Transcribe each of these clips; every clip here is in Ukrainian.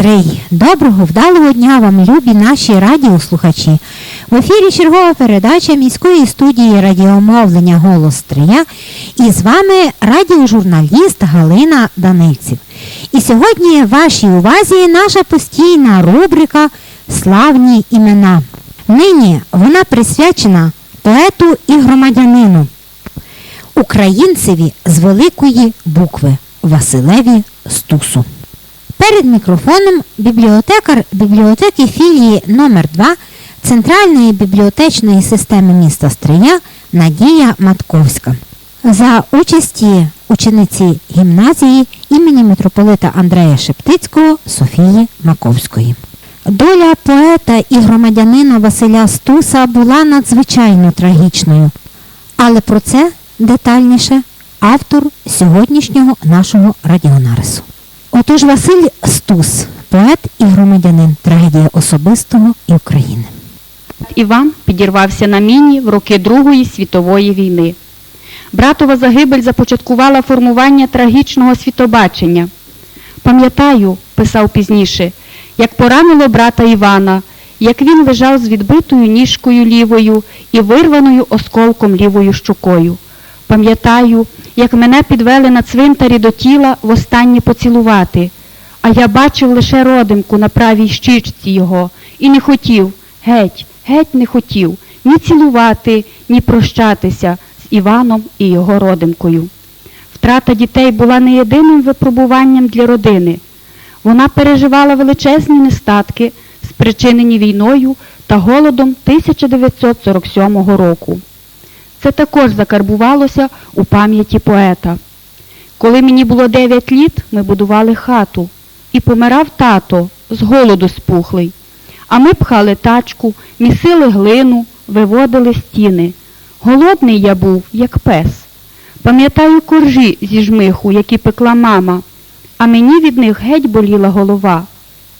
Говорить Доброго, вдалого дня вам, любі наші радіослухачі. В ефірі чергова передача міської студії радіомовлення Голос Стрия. І з вами радіожурналіст Галина Данильців. І сьогодні в вашій увазі наша постійна рубрика Славні імена. Нині вона присвячена поету і громадянину, українцеві з великої букви Василеві Стусу. Перед мікрофоном бібліотекар бібліотеки філії номер 2 Центральної бібліотечної системи міста Стрия Надія Матковська. За участі учениці гімназії імені митрополита Андрея Шептицького Софії Маковської. Доля поета і громадянина Василя Стуса була надзвичайно трагічною. Але про це детальніше автор сьогоднішнього нашого радіонарису. Отож Василь Стус, поет і громадянин, трагедія особистого і України. Іван підірвався на міні в роки Другої світової війни. Братова загибель започаткувала формування трагічного світобачення. Пам'ятаю, писав пізніше, як поранило брата Івана, як він лежав з відбитою ніжкою лівою і вирваною осколком лівою щукою. Пам'ятаю, як мене підвели на цвинтарі до тіла востаннє поцілувати, а я бачив лише родимку на правій щічці його і не хотів, геть, геть не хотів ні цілувати, ні прощатися з Іваном і його родимкою. Втрата дітей була не єдиним випробуванням для родини. Вона переживала величезні нестатки, спричинені війною та голодом 1947 року. Це також закарбувалося у пам'яті поета. Коли мені було 9 літ, ми будували хату, і помирав тато з голоду спухлий. А ми пхали тачку, місили глину, виводили стіни. Голодний я був, як пес. Пам'ятаю коржі зі жмиху, які пекла мама, а мені від них геть боліла голова.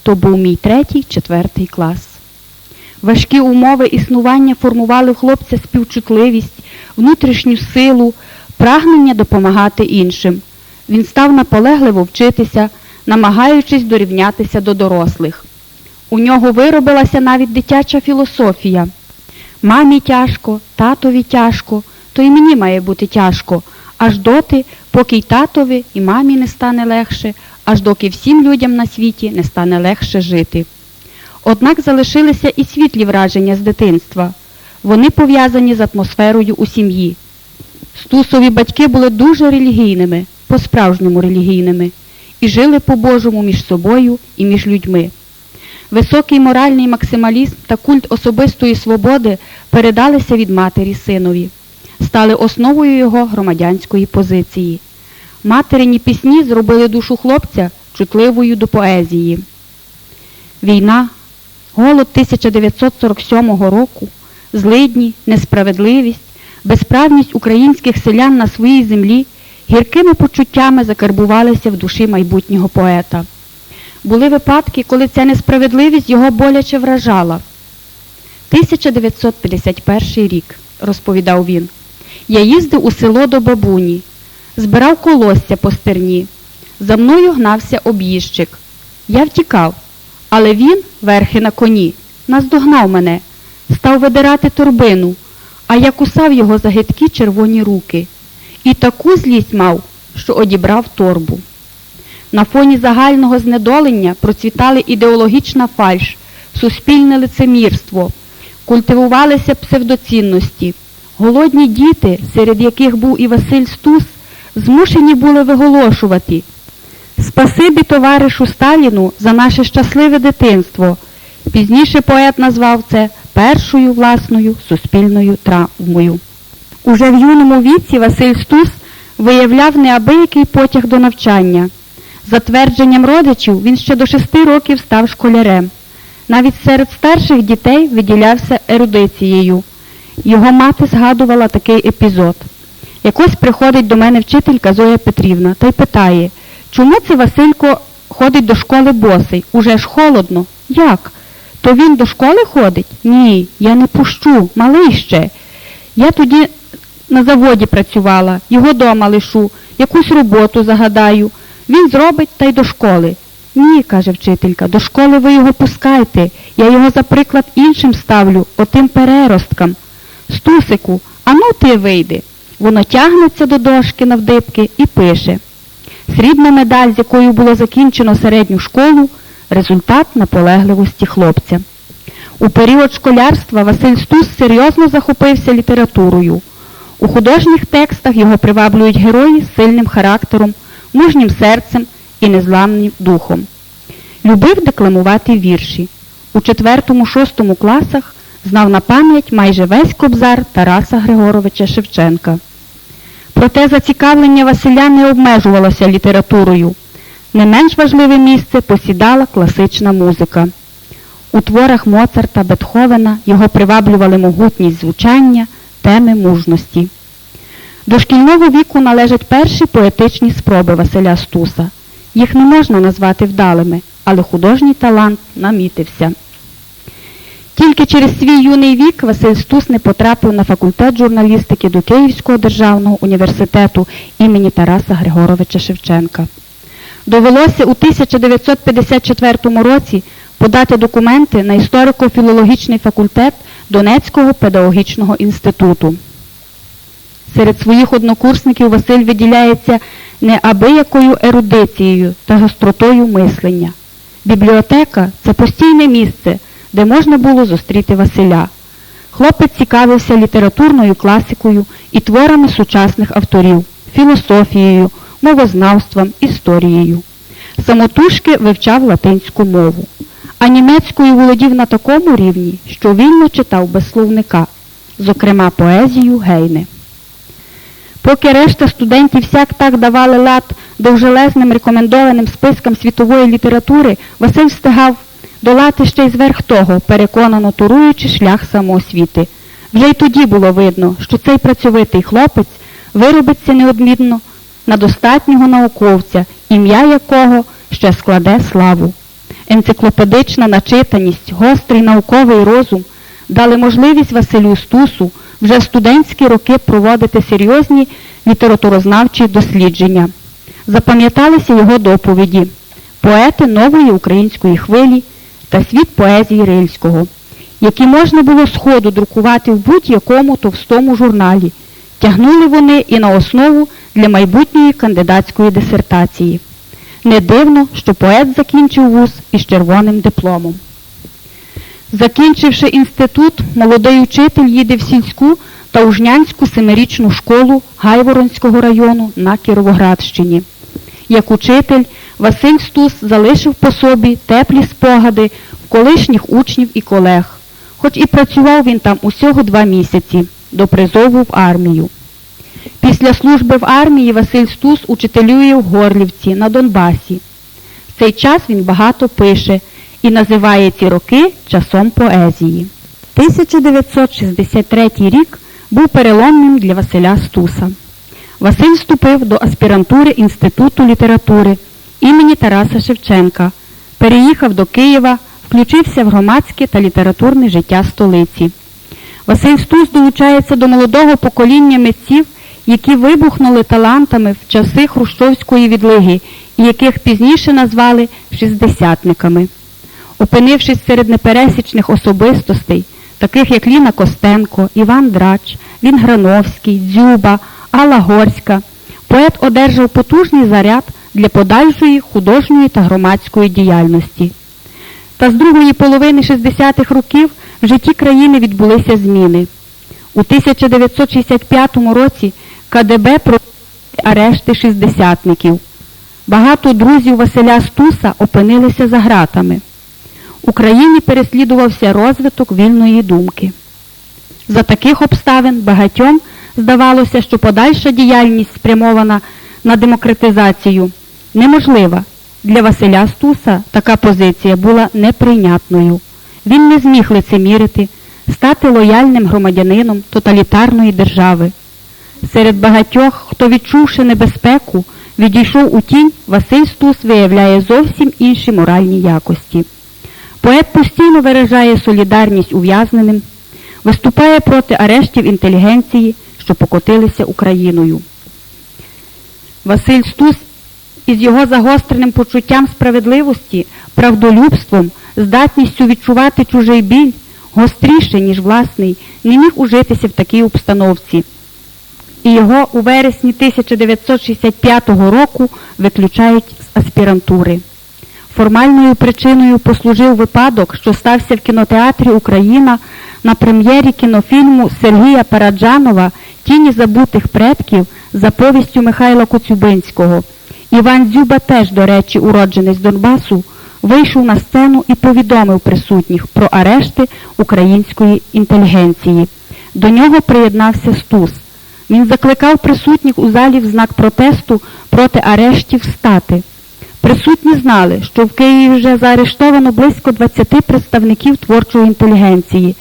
То був мій третій, четвертий клас. Важкі умови існування формували в хлопця співчутливість, внутрішню силу, прагнення допомагати іншим. Він став наполегливо вчитися, намагаючись дорівнятися до дорослих. У нього виробилася навіть дитяча філософія. Мамі тяжко, татові тяжко, то і мені має бути тяжко, аж доти, поки й татові, і мамі не стане легше, аж доки всім людям на світі не стане легше жити. Однак залишилися і світлі враження з дитинства. Вони пов'язані з атмосферою у сім'ї. Стусові батьки були дуже релігійними, по-справжньому релігійними, і жили по-божому між собою і між людьми. Високий моральний максималізм та культ особистої свободи передалися від матері синові, стали основою його громадянської позиції. Материні пісні зробили душу хлопця чутливою до поезії. Війна, голод 1947 року, злидні, несправедливість, безправність українських селян на своїй землі гіркими почуттями закарбувалися в душі майбутнього поета. Були випадки, коли ця несправедливість його боляче вражала. 1951 рік, розповідав він, я їздив у село до бабуні, збирав колосся по стерні. За мною гнався об'їжджик. Я втікав, але він, верхи на коні, наздогнав мене, став видирати торбину, а я кусав його за гидкі червоні руки. І таку злість мав, що одібрав торбу. На фоні загального знедолення процвітали ідеологічна фальш, суспільне лицемірство, культивувалися псевдоцінності. Голодні діти, серед яких був і Василь Стус, змушені були виголошувати. Спасибі товаришу Сталіну за наше щасливе дитинство. Пізніше поет назвав це першою власною суспільною травмою. Уже в юному віці Василь Стус виявляв неабиякий потяг до навчання. За твердженням родичів, він ще до шести років став школярем. Навіть серед старших дітей виділявся ерудицією. Його мати згадувала такий епізод. Якось приходить до мене вчителька Зоя Петрівна та й питає, чому це Василько ходить до школи босий? Уже ж холодно. Як? То він до школи ходить? Ні, я не пущу, малий ще. Я тоді на заводі працювала, його дома лишу, якусь роботу загадаю. Він зробить та й до школи. Ні, каже вчителька, до школи ви його пускайте. Я його за приклад іншим ставлю, отим переросткам. Стусику, а ну ти вийди. Воно тягнеться до дошки навдибки і пише. Срібна медаль, з якою було закінчено середню школу, результат наполегливості хлопця. У період школярства Василь Стус серйозно захопився літературою. У художніх текстах його приваблюють герої з сильним характером, мужнім серцем і незламним духом. Любив декламувати вірші. У 4-6 класах знав на пам'ять майже весь кобзар Тараса Григоровича Шевченка. Проте зацікавлення Василя не обмежувалося літературою. Не менш важливе місце посідала класична музика. У творах Моцарта, Бетховена його приваблювали могутність звучання, теми мужності. До шкільного віку належать перші поетичні спроби Василя Стуса. Їх не можна назвати вдалими, але художній талант намітився. Тільки через свій юний вік Василь Стус не потрапив на факультет журналістики до Київського державного університету імені Тараса Григоровича Шевченка. Довелося у 1954 році подати документи на історико-філологічний факультет Донецького педагогічного інституту. Серед своїх однокурсників Василь виділяється неабиякою ерудицією та гостротою мислення. Бібліотека це постійне місце, де можна було зустріти Василя. Хлопець цікавився літературною класикою і творами сучасних авторів, філософією, мовознавством, історією. Самотужки вивчав латинську мову, а німецькою володів на такому рівні, що вільно читав без словника, зокрема поезію Гейне. Поки решта студентів всяк так давали лад довжелезним рекомендованим спискам світової літератури, Василь встигав долати ще й зверх того, переконано туруючи шлях самоосвіти. Вже й тоді було видно, що цей працьовитий хлопець виробиться неодмінно на достатнього науковця, ім'я якого ще складе славу. Енциклопедична начитаність, гострий науковий розум дали можливість Василю Стусу вже студентські роки проводити серйозні літературознавчі дослідження. Запам'яталися його доповіді, поети нової української хвилі та світ поезії Рильського, які можна було сходу друкувати в будь-якому товстому журналі. Тягнули вони і на основу для майбутньої кандидатської дисертації. Не дивно, що поет закінчив вуз із червоним дипломом. Закінчивши інститут, молодий учитель їде в сільську та Ужнянську семирічну школу Гайворонського району на Кіровоградщині. Як учитель, Василь Стус залишив по собі теплі спогади колишніх учнів і колег, хоч і працював він там усього два місяці до призову в армію. Після служби в армії Василь Стус учителює в Горлівці на Донбасі. В цей час він багато пише і називає ці роки часом поезії. 1963 рік був переломним для Василя Стуса. Василь вступив до аспірантури Інституту літератури імені Тараса Шевченка, переїхав до Києва, включився в громадське та літературне життя столиці. Василь Стус долучається до молодого покоління митців, які вибухнули талантами в часи Хрущовської відлиги і яких пізніше назвали шістдесятниками. Опинившись серед непересічних особистостей, таких як Ліна Костенко, Іван Драч, Він Грановський, Дзюба, Алла Горська, поет одержав потужний заряд для подальшої художньої та громадської діяльності. Та з другої половини 60-х років в житті країни відбулися зміни. У 1965 році КДБ провели арешти шістдесятників. Багато друзів Василя Стуса опинилися за ґратами. Україні переслідувався розвиток вільної думки. За таких обставин багатьом здавалося, що подальша діяльність спрямована на демократизацію неможлива. Для Василя Стуса така позиція була неприйнятною. Він не зміг лицемірити, стати лояльним громадянином тоталітарної держави. Серед багатьох, хто відчувши небезпеку, відійшов у тінь, Василь Стус виявляє зовсім інші моральні якості. Поет постійно виражає солідарність ув'язненим, виступає проти арештів інтелігенції, що покотилися Україною. Василь Стус із його загостреним почуттям справедливості, правдолюбством, здатністю відчувати чужий біль, гостріше, ніж власний, не міг ужитися в такій обстановці. І його у вересні 1965 року виключають з аспірантури. Формальною причиною послужив випадок, що стався в кінотеатрі Україна на прем'єрі кінофільму Сергія Параджанова Тіні забутих предків за повістю Михайла Коцюбинського. Іван Дзюба теж, до речі, уродженець Донбасу, вийшов на сцену і повідомив присутніх про арешти української інтелігенції. До нього приєднався Стус. Він закликав присутніх у залі в знак протесту проти арештів стати. Присутні знали, що в Києві вже заарештовано близько 20 представників творчої інтелігенції.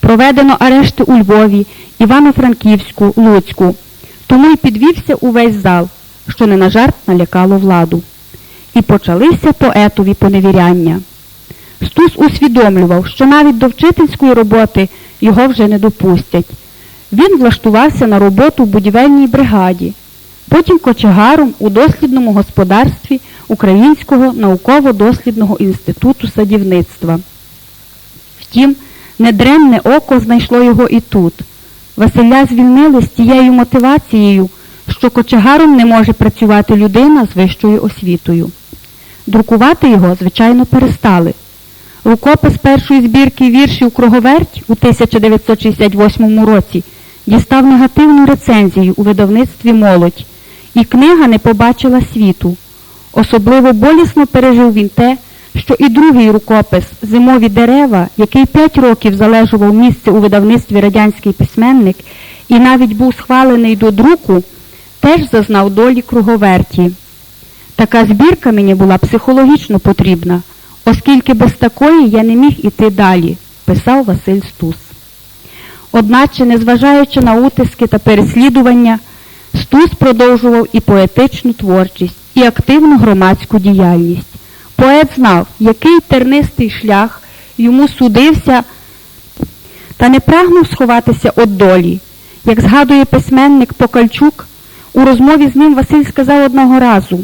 Проведено арешти у Львові, Івано-Франківську, Луцьку. Тому й підвівся увесь зал, що не на жарт налякало владу. І почалися поетові поневіряння. Стус усвідомлював, що навіть до вчительської роботи його вже не допустять. Він влаштувався на роботу в будівельній бригаді, потім кочегаром у дослідному господарстві Українського науково-дослідного інституту садівництва. Втім, недремне око знайшло його і тут. Василя звільнили з тією мотивацією, що кочегаром не може працювати людина з вищою освітою. Друкувати його, звичайно, перестали. Рукопис першої збірки віршів Круговерть у 1968 році дістав негативну рецензію у видавництві Молодь, і книга не побачила світу. Особливо болісно пережив він те, що і другий рукопис Зимові дерева, який п'ять років залежував місце у видавництві радянський письменник і навіть був схвалений до друку, теж зазнав долі круговерті. Така збірка мені була психологічно потрібна, оскільки без такої я не міг іти далі, писав Василь Стус. Одначе, незважаючи на утиски та переслідування, Стус продовжував і поетичну творчість, і активну громадську діяльність. Поет знав, який тернистий шлях йому судився, та не прагнув сховатися від долі. Як згадує письменник Покальчук, у розмові з ним Василь сказав одного разу: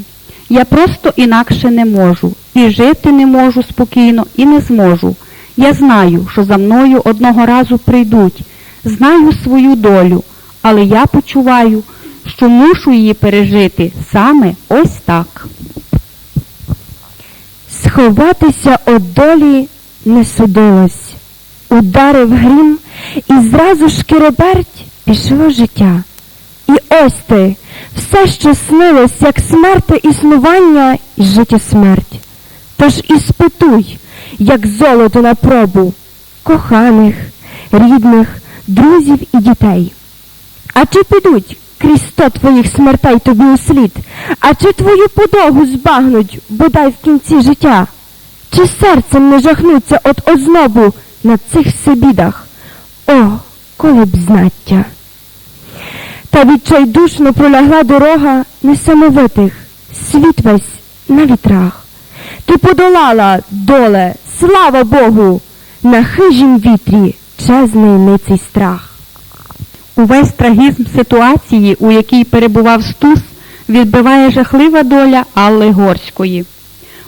Я просто інакше не можу, і жити не можу спокійно, і не зможу. Я знаю, що за мною одного разу прийдуть, знаю свою долю, але я почуваю, що мушу її пережити саме ось так. Сховатися од долі не судилось. Ударив грім, і зразу ж шкіреберть пішло життя. І ось ти, все, що снилось, як смерти існування і життя смерть. Тож і спитуй, як золото на пробу, коханих, рідних, друзів і дітей. А чи підуть крізь сто твоїх смертей тобі у слід? А чи твою подогу збагнуть, бодай в кінці життя? Чи серцем не жахнуться от ознобу на цих всебідах? О, коли б знаття! Та відчайдушно пролягла дорога несамовитих, світ весь на вітрах. Ти подолала, доле, слава Богу, на хижім вітрі чезний ниций страх. Увесь трагізм ситуації, у якій перебував Стус, відбиває жахлива доля Алли Горської.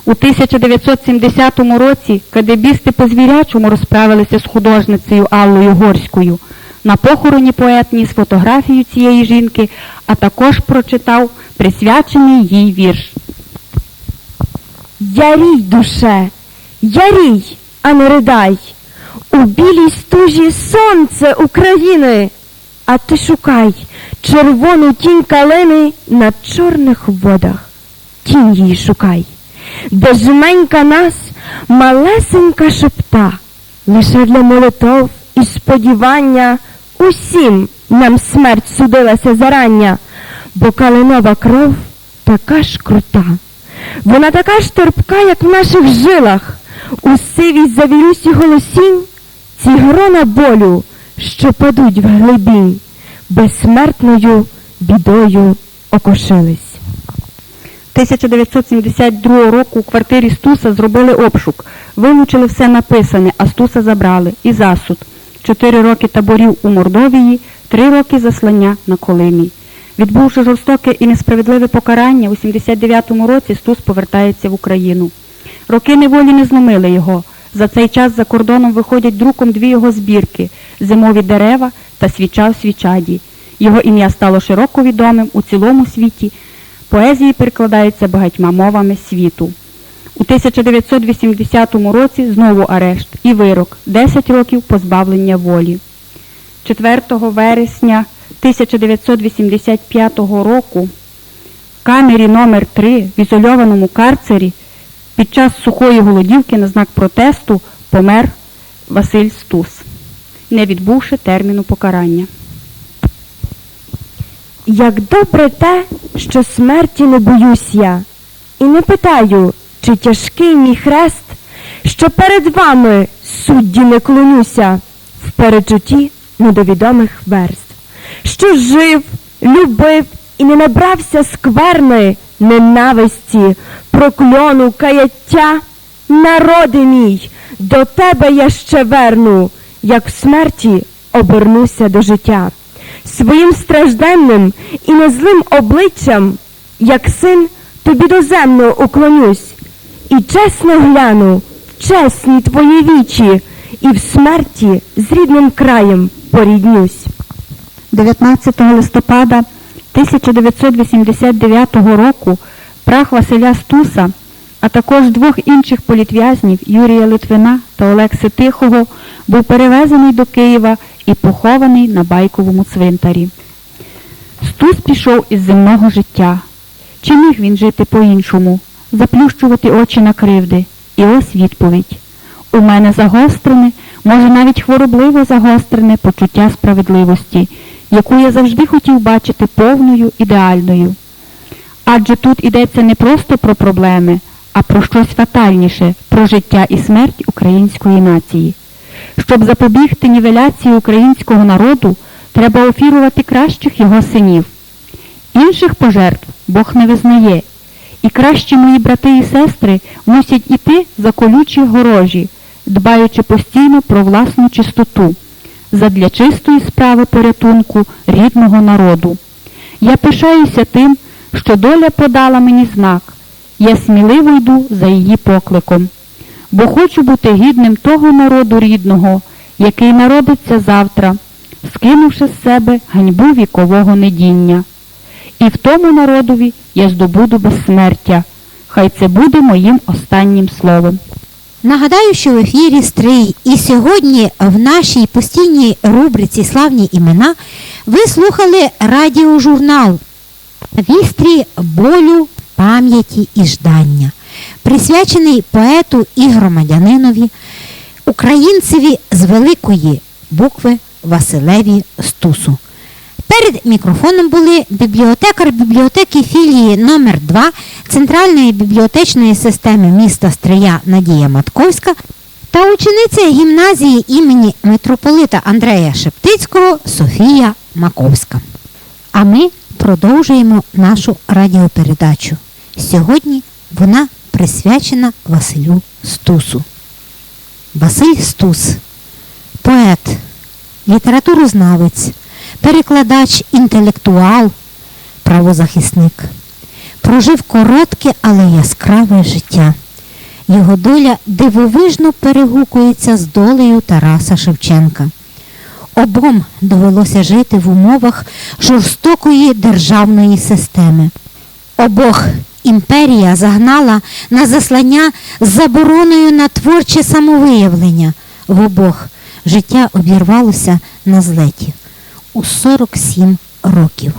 У 1970 році кадебісти по звірячому розправилися з художницею Аллою Горською. На похороні поет ніс фотографію цієї жінки, а також прочитав присвячений їй вірш. Ярій, душе, ярій, а не riдай, у білій стужі сонце України, а ти шукай червону тінь калини на чорних водах. Тінь її шукай, де жменька нас малесенька шепта, лише для молитов і сподівання усім нам смерть судилася зарання, бо калинова кров така ж крута. Вона така ж терпка, як в наших жилах, у сивій завірусі голосінь, ці грона болю, що падуть в глибінь, безсмертною бідою окошились. 1972 року у квартирі Стуса зробили обшук. Вилучили все написане, а Стуса забрали. І засуд. Чотири роки таборів у Мордовії, три роки заслання на Колимі. Відбувши жорстоке і несправедливе покарання, у 79-му році Стус повертається в Україну. Роки неволі не зломили його. За цей час за кордоном виходять друком дві його збірки Зимові дерева та Свіча в свічаді. Його ім'я стало широко відомим у цілому світі. Поезії перекладаються багатьма мовами світу. У 1980 році знову арешт і вирок 10 років позбавлення волі. 4 вересня 1985 року в камері номер 3 в ізольованому карцері під час сухої голодівки на знак протесту помер Василь Стус, не відбувши терміну покарання. Як добре те, що смерті не боюсь я, і не питаю, чи тяжкий мій хрест, що перед вами, судді, не клонюся, в перечутті недовідомих верств, що жив, любив і не набрався скверни, ненависті, прокльону, каяття. Народи мій, до тебе я ще верну, як в смерті обернуся до життя своїм стражденним і незлим обличчям, як син, тобі доземно уклонюсь, і чесно гляну чесні твої вічі, і в смерті з рідним краєм поріднюсь. 19 листопада 1989 року прах Василя Стуса, а також двох інших політв'язнів Юрія Литвина та Олекси Тихого був перевезений до Києва і похований на Байковому цвинтарі. Стус пішов із земного життя. Чи міг він жити по-іншому, заплющувати очі на кривди? І ось відповідь. У мене загострене, може навіть хворобливо загострене почуття справедливості, яку я завжди хотів бачити повною, ідеальною. Адже тут йдеться не просто про проблеми, а про щось фатальніше, про життя і смерть української нації. Щоб запобігти нівеляції українського народу, треба офірувати кращих його синів. Інших пожертв Бог не визнає, і кращі мої брати і сестри мусять іти за колючі горожі, дбаючи постійно про власну чистоту, задля чистої справи порятунку рідного народу. Я пишаюся тим, що доля подала мені знак. Я сміливо йду за її покликом, бо хочу бути гідним того народу рідного, який народиться завтра, скинувши з себе ганьбу вікового недіння. І в тому народові я здобуду безсмертя. Хай це буде моїм останнім словом. Нагадаю, що в ефірі Стрий, і сьогодні в нашій постійній рубриці Славні імена ви слухали радіожурнал Вістрі болю, пам'яті і ждання, присвячений поету і громадянинові, українцеві з великої букви Василеві Стусу. Перед мікрофоном були бібліотекар бібліотеки філії номер 2 Центральної бібліотечної системи міста Стрия Надія Матковська та учениця гімназії імені митрополита Андрея Шептицького Софія Маковська. А ми продовжуємо нашу радіопередачу. Сьогодні вона присвячена Василю Стусу. Василь Стус, поет, літературознавець, перекладач, інтелектуал, правозахисник. Прожив коротке, але яскраве життя. Його доля дивовижно перегукується з долею Тараса Шевченка. Обом довелося жити в умовах жорстокої державної системи. Обох імперія загнала на заслання з забороною на творче самовиявлення. В обох життя обірвалося на злеті у 47 років.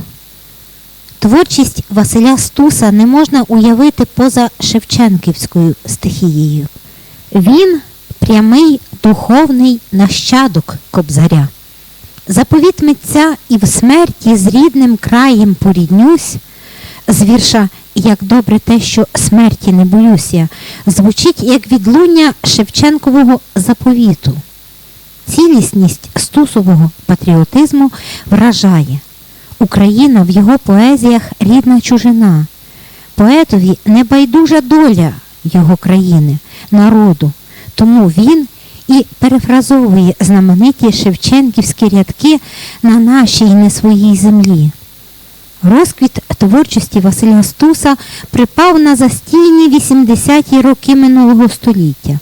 Творчість Василя Стуса не можна уявити поза Шевченківською стихією. Він прямий духовний нащадок Кобзаря. Заповіт митця і в смерті з рідним краєм поріднюсь, з вірша Як добре те, що смерті не боюся, звучить як відлуння Шевченкового заповіту. Цілісність стусового патріотизму вражає. Україна в його поезіях рідна чужина. поетові не байдужа доля його країни, народу. Тому він і перефразовує знамениті шевченківські рядки на нашій не своїй землі. Розквіт творчості Василя Стуса припав на застійні 80-ті роки минулого століття.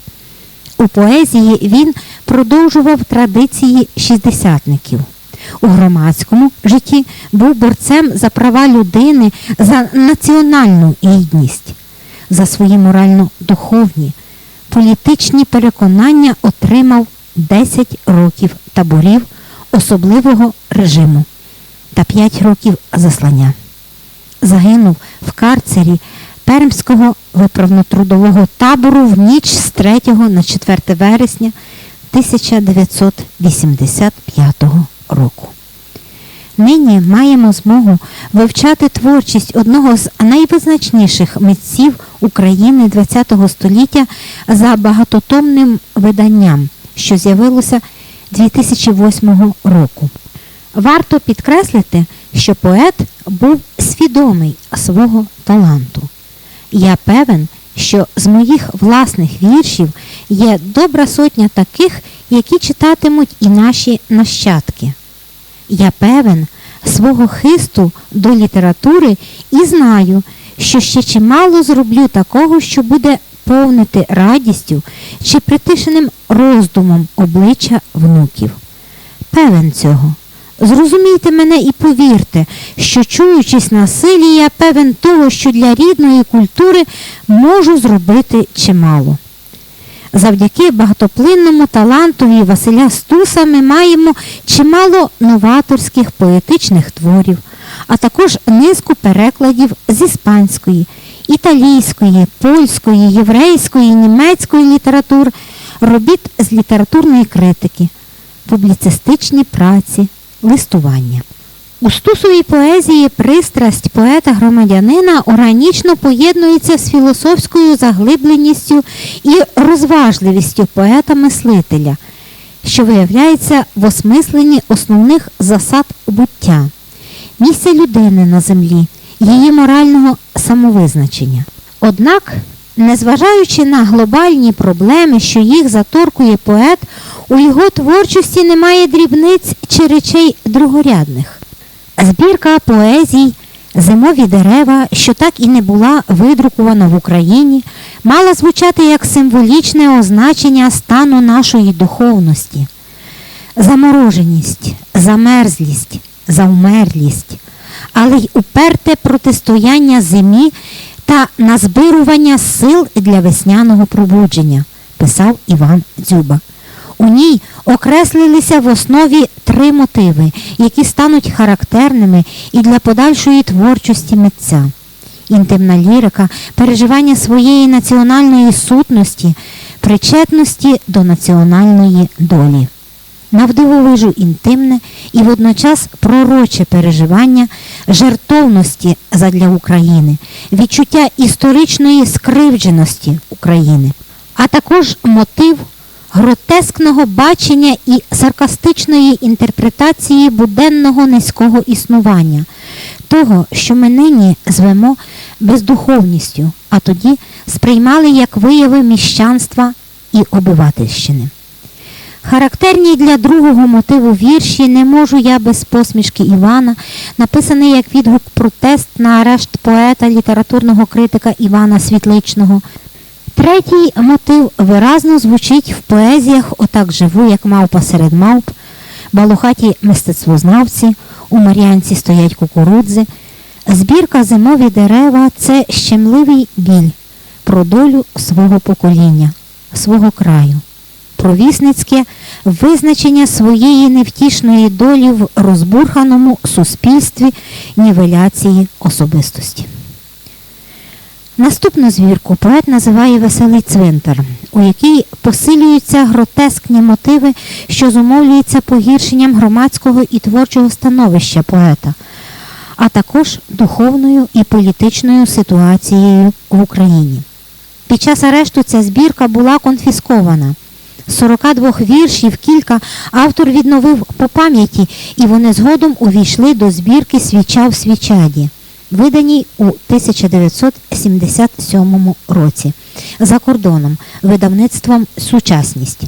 У поезії він продовжував традиції шістдесятників. У громадському житті був борцем за права людини, за національну гідність, за свої морально-духовні, політичні переконання отримав 10 років таборів особливого режиму та 5 років заслання. Загинув в карцері Пермського виправно-трудового табору в ніч з 3 на 4 вересня 1985 року. Нині маємо змогу вивчати творчість одного з найвизначніших митців України ХХ століття за багатотомним виданням, що з'явилося 2008 року. Варто підкреслити, що поет був свідомий свого таланту. Я певен, що з моїх власних віршів є добра сотня таких, які читатимуть і наші нащадки. Я певен свого хисту до літератури і знаю, що ще чимало зроблю такого, що буде повнити радістю чи притишеним роздумом обличчя внуків. Певен цього. Зрозумійте мене і повірте, що чуючись на силі, я певен того, що для рідної культури можу зробити чимало. Завдяки багатоплинному талантові Василя Стуса ми маємо чимало новаторських поетичних творів, а також низку перекладів з іспанської, італійської, польської, єврейської, німецької літератур, робіт з літературної критики, публіцистичні праці, листування. У стусовій поезії пристрасть поета-громадянина органічно поєднується з філософською заглибленістю і розважливістю поета-мислителя, що виявляється в осмисленні основних засад буття, місця людини на землі, її морального самовизначення. Однак, незважаючи на глобальні проблеми, що їх заторкує поет, у його творчості немає дрібниць чи речей другорядних. Збірка поезій Зимові дерева, що так і не була видрукована в Україні, мала звучати як символічне означення стану нашої духовності. Замороженість, замерзлість, завмерлість, але й уперте протистояння зимі та назбирування сил для весняного пробудження, писав Іван Дзюба. У ній окреслилися в основі три мотиви, які стануть характерними і для подальшої творчості митця. Інтимна лірика, переживання своєї національної сутності, причетності до національної долі. Навдивовижу інтимне і водночас пророче переживання жертовності задля України, відчуття історичної скривдженості України, а також мотив гротескного бачення і саркастичної інтерпретації буденного низького існування, того, що ми нині звемо бездуховністю, а тоді сприймали як вияви міщанства і обивательщини. Характерні для другого мотиву вірші не можу я без посмішки Івана, написаний як відгук протест на арешт поета, літературного критика Івана Світличного. Третій мотив виразно звучить в поезіях Отак живу, як мавпа серед мавп, балухаті мистецтвознавці, у Мар'янці стоять кукурудзи. Збірка зимові дерева це щемливий біль про долю свого покоління, свого краю, провісницьке визначення своєї невтішної долі в розбурханому суспільстві нівеляції особистості. Наступну звірку поет називає Веселий цвинтар, у якій посилюються гротескні мотиви, що зумовлюються погіршенням громадського і творчого становища поета, а також духовною і політичною ситуацією в Україні. Під час арешту ця збірка була конфіскована. З 42 віршів кілька автор відновив по пам'яті, і вони згодом увійшли до збірки Свіча в свічаді. виданій у 1977 році за кордоном видавництвом Сучасність.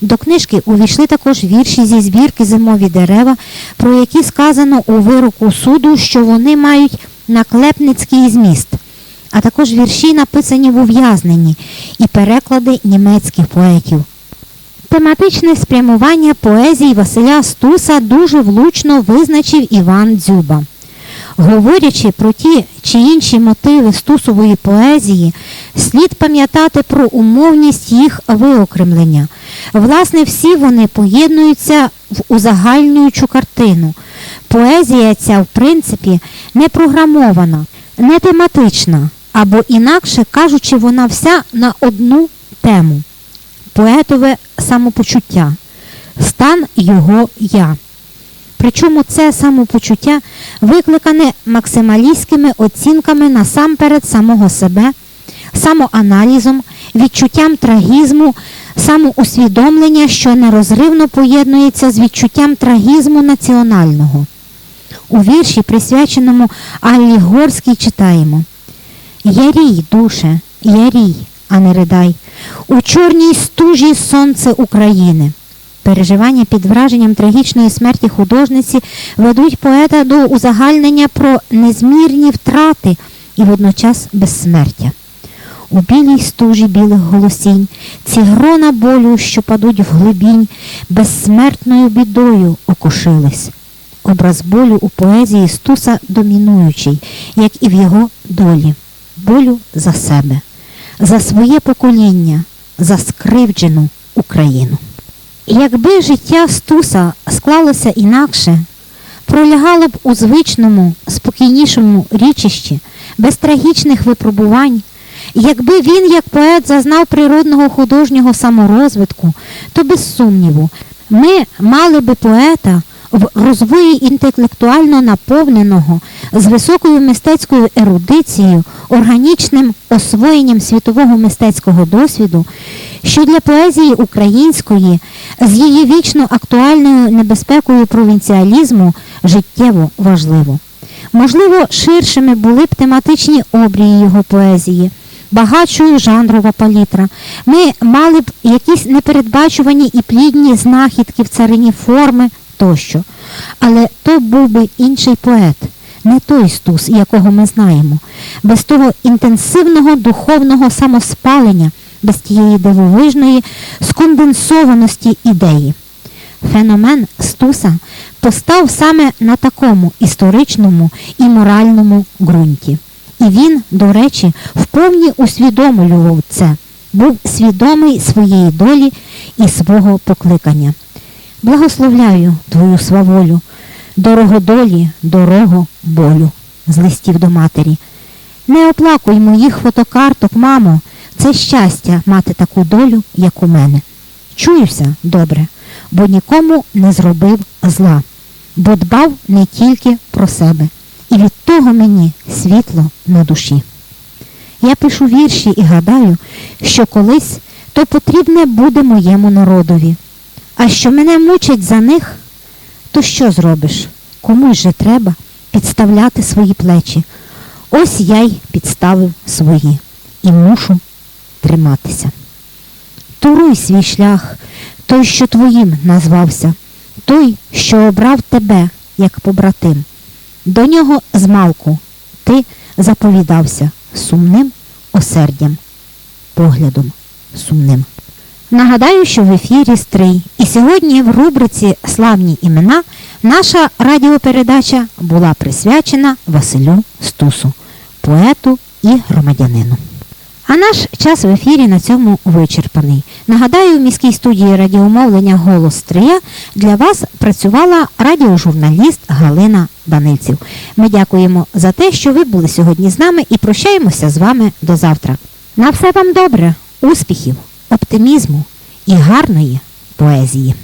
До книжки увійшли також вірші зі збірки Зимові дерева, про які сказано у вироку суду, що вони мають наклепницький зміст, а також вірші, написані в ув'язненні, і переклади німецьких поетів. Тематичне спрямування поезії Василя Стуса дуже влучно визначив Іван Дзюба. Говорячи про ті чи інші мотиви стусової поезії, слід пам'ятати про умовність їх виокремлення. Власне, всі вони поєднуються в узагальнюючу картину. Поезія ця, в принципі, не програмована, не тематична, або інакше кажучи, вона вся на одну тему поетове самопочуття, стан його я. Причому це самопочуття викликане максималістськими оцінками насамперед самого себе, самоаналізом, відчуттям трагізму, самоусвідомлення, що нерозривно поєднується з відчуттям трагізму національного. У вірші, присвяченому Аллі Горській, читаємо Ярій, душе, ярій, а не ридай, у чорній стужі сонце України. Переживання під враженням трагічної смерті художниці ведуть поета до узагальнення про незмірні втрати і водночас безсмертя. У білій стужі білих голосінь, ці грона болю, що падуть в глибінь, безсмертною бідою окошились. Образ болю у поезії Стуса домінуючий, як і в його долі, болю за себе, за своє покоління, за скривджену Україну. Якби життя Стуса склалося інакше, пролягало б у звичному, спокійнішому річищі, без трагічних випробувань, якби він, як поет, зазнав природного художнього саморозвитку, то без сумніву, ми мали би поета в розвої інтелектуально наповненого, з високою мистецькою ерудицією, органічним освоєнням світового мистецького досвіду, що для поезії української з її вічно актуальною небезпекою провінціалізму життєво важливо. Можливо, ширшими були б тематичні обрії його поезії, багатшою жанрова палітра. Ми мали б якісь непередбачувані і плідні знахідки в царині форми тощо. Але то був би інший поет, не той стус, якого ми знаємо, без того інтенсивного духовного самоспалення, без тієї дивовижної сконденсованості ідеї. Феномен Стуса постав саме на такому історичному і моральному ґрунті. І він, до речі, вповні усвідомлював це, був свідомий своєї долі і свого покликання. Благословляю твою сваволю, дорогодолі, дорого болю, з листів до матері. Не оплакуй моїх фотокарток, мамо, це щастя мати таку долю, як у мене. Чуюся добре, бо нікому не зробив зла, бо дбав не тільки про себе, і від того мені світло на душі. Я пишу вірші і гадаю, що колись то потрібне буде моєму народові. А що мене мучить за них, то що зробиш? Комусь же треба підставляти свої плечі. Ось я й підставив свої і мушу триматися. Туруй свій шлях, той, що твоїм назвався, той, що обрав тебе, як побратим. До нього змалку ти заповідався сумним осердям, поглядом сумним. Нагадаю, що в ефірі Стрий. І сьогодні в рубриці Славні імена наша радіопередача була присвячена Василю Стусу, поету і громадянину. А наш час в ефірі на цьому вичерпаний. Нагадаю, в міській студії радіомовлення Голос Стрия для вас працювала радіожурналіст Галина Данильців. Ми дякуємо за те, що ви були сьогодні з нами і прощаємося з вами до завтра. На все вам добре, успіхів! Оптимізму і гарної поезії.